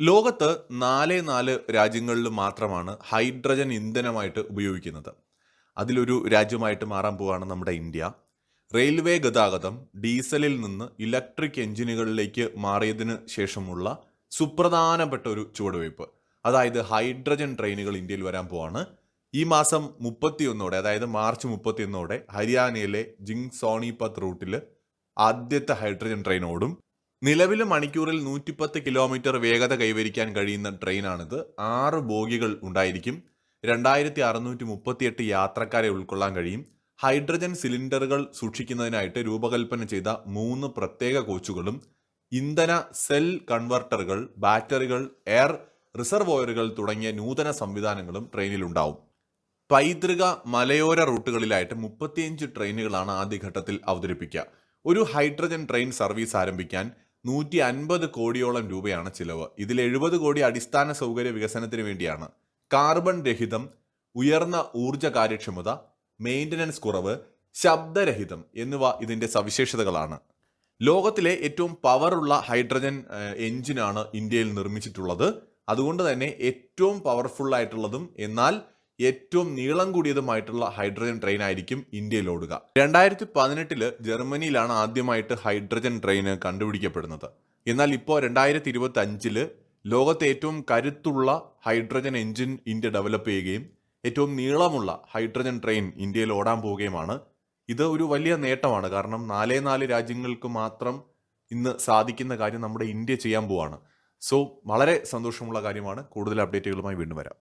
ലോകത്ത് നാല് നാല് രാജ്യങ്ങളിൽ മാത്രമാണ് ഹൈഡ്രജൻ ഇന്ധനമായിട്ട് ഉപയോഗിക്കുന്നത്. അതിലൊരു രാജ്യമായിട്ട് മാറാൻ പോവാണ് നമ്മുടെ ഇന്ത്യ. റെയിൽവേ ഗതാഗതം ഡീസലിൽ നിന്ന് ഇലക്ട്രിക് എഞ്ചിനുകളിലേക്ക് മാറിയതിന് ശേഷമുള്ള സുപ്രധാനപ്പെട്ട ഒരു ചുവടുവയ്പ്. അതായത് ഹൈഡ്രജൻ ട്രെയിനുകൾ ഇന്ത്യയിൽ വരാൻ പോവാണ്. ഈ മാസം മുപ്പത്തിയൊന്നോടെ അതായത് മാർച്ച് മുപ്പത്തിയൊന്നോടെ ഹരിയാനയിലെ ജിങ് സോണിപത്ത് റൂട്ടിൽ ആദ്യത്തെ ഹൈഡ്രജൻ ട്രെയിൻ ഓടും നിലവിലെ മണിക്കൂറിൽ നൂറ്റിപ്പത്ത് കിലോമീറ്റർ വേഗത കൈവരിക്കാൻ കഴിയുന്ന ട്രെയിനാണിത്. ആറ് ബോഗികൾ ഉണ്ടായിരിക്കും. രണ്ടായിരത്തി അറുന്നൂറ്റി മുപ്പത്തിയെട്ട് യാത്രക്കാരെ ഉൾക്കൊള്ളാൻ കഴിയും. ഹൈഡ്രജൻ സിലിണ്ടറുകൾ സൂക്ഷിക്കുന്നതിനായിട്ട് രൂപകൽപ്പന ചെയ്ത മൂന്ന് പ്രത്യേക കോച്ചുകളും ഇന്ധന സെൽ കൺവെർട്ടറുകൾ ബാറ്ററികൾ എയർ റിസർവോയറുകൾ തുടങ്ങിയ നൂതന സംവിധാനങ്ങളും ട്രെയിനിലുണ്ടാവും. പൈതൃക മലയോര റൂട്ടുകളിലായിട്ട് മുപ്പത്തിയഞ്ച് ട്രെയിനുകളാണ് ആദ്യഘട്ടത്തിൽ അവതരിപ്പിക്കുക. ഒരു ഹൈഡ്രജൻ ട്രെയിൻ സർവീസ് ആരംഭിക്കാൻ നൂറ്റി അൻപത് കോടിയോളം രൂപയാണ് ചിലവ്. ഇതിൽ എഴുപത് കോടി അടിസ്ഥാന സൗകര്യ വികസനത്തിന് വേണ്ടിയാണ്. കാർബൺ രഹിതം ഉയർന്ന ഊർജ കാര്യക്ഷമത മെയിന്റനൻസ് കുറവ് ശബ്ദരഹിതം എന്നിവ ഇതിന്റെ സവിശേഷതകളാണ്. ലോകത്തിലെ ഏറ്റവും പവറുള്ള ഹൈഡ്രജൻ എഞ്ചിനാണ് ഇന്ത്യയിൽ നിർമ്മിച്ചിട്ടുള്ളത്. അതുകൊണ്ട് തന്നെ ഏറ്റവും പവർഫുൾ ആയിട്ടുള്ളതും എന്നാൽ ഏറ്റവും നീളം കൂടിയതുമായിട്ടുള്ള ഹൈഡ്രജൻ ട്രെയിൻ ആയിരിക്കും ഇന്ത്യയിൽ ഓടുക. രണ്ടായിരത്തി പതിനെട്ടിൽ ജർമ്മനിയിലാണ് ആദ്യമായിട്ട് ഹൈഡ്രജൻ ട്രെയിൻ കണ്ടുപിടിക്കപ്പെടുന്നത്. എന്നാൽ ഇപ്പോൾ രണ്ടായിരത്തി ഇരുപത്തി അഞ്ചിൽ ലോകത്തെ ഏറ്റവും കരുത്തുള്ള ഹൈഡ്രജൻ എഞ്ചിൻ ഇന്ത്യ ഡെവലപ്പ് ചെയ്യുകയും ഏറ്റവും നീളമുള്ള ഹൈഡ്രജൻ ട്രെയിൻ ഇന്ത്യയിൽ ഓടാൻ പോവുകയുമാണ്. ഇത് ഒരു വലിയ നേട്ടമാണ്. കാരണം നാലേ നാല് രാജ്യങ്ങൾക്ക് മാത്രം ഇന്ന് സാധിക്കുന്ന കാര്യം നമ്മുടെ ഇന്ത്യ ചെയ്യാൻ പോവാണ്. സോ വളരെ സന്തോഷമുള്ള കാര്യമാണ്. കൂടുതൽ അപ്ഡേറ്റുകളുമായി വീണ്ടും വരാം.